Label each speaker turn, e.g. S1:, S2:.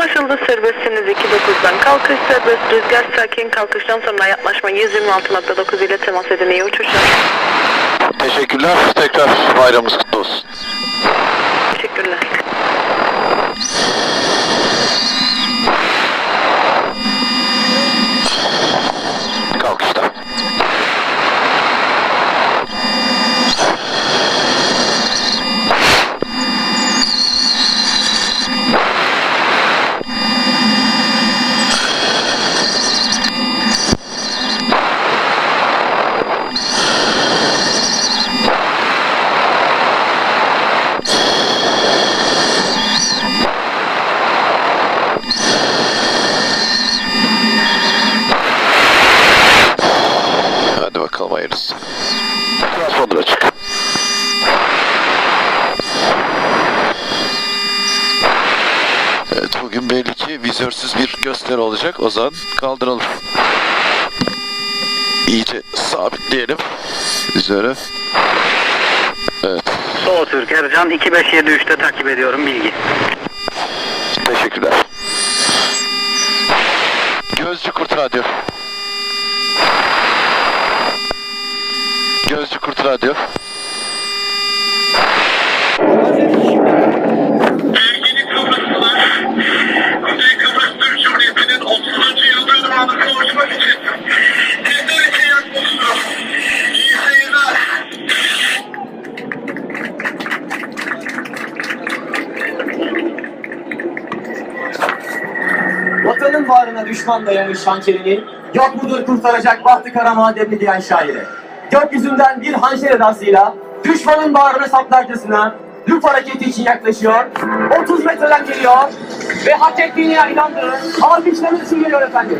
S1: anlaşıldı. Serbestsiniz 29'dan kalkış serbest. Rüzgar sakin kalkıştan sonra yaklaşma 126.9 ile temas edin. İyi uçuşlar.
S2: Teşekkürler. Tekrar bayramımız kutlu olsun.
S1: Teşekkürler.
S2: Hayırlısı. Transponder açık. Evet bugün belli ki vizörsüz bir gösteri olacak. O zaman kaldıralım. İyice sabitleyelim vizörü. Evet
S3: Doğu Türk Ercan 2573'te takip ediyorum bilgi.
S2: teşekkürler. Gözcü Kurt Radyo. Gözcü Kurt Radyo.
S4: Sevgili Kıbrıslılar, Kuzey Kıbrıs Türk Cumhuriyeti'nin 30. yıl dönümünü kavuşmak için sizler için yaklaşıyoruz. İyi seyirler.
S5: Vatanın bağrına düşman dayamış hançerini, yok mudur kurtaracak bahtı kara mademli diyen şairi gökyüzünden bir hançer edasıyla düşmanın bağrına saplarcasına lüp hareketi için yaklaşıyor. 30 metreden geliyor ve hak ettiğini inandığı alkışlarını için geliyor efendim.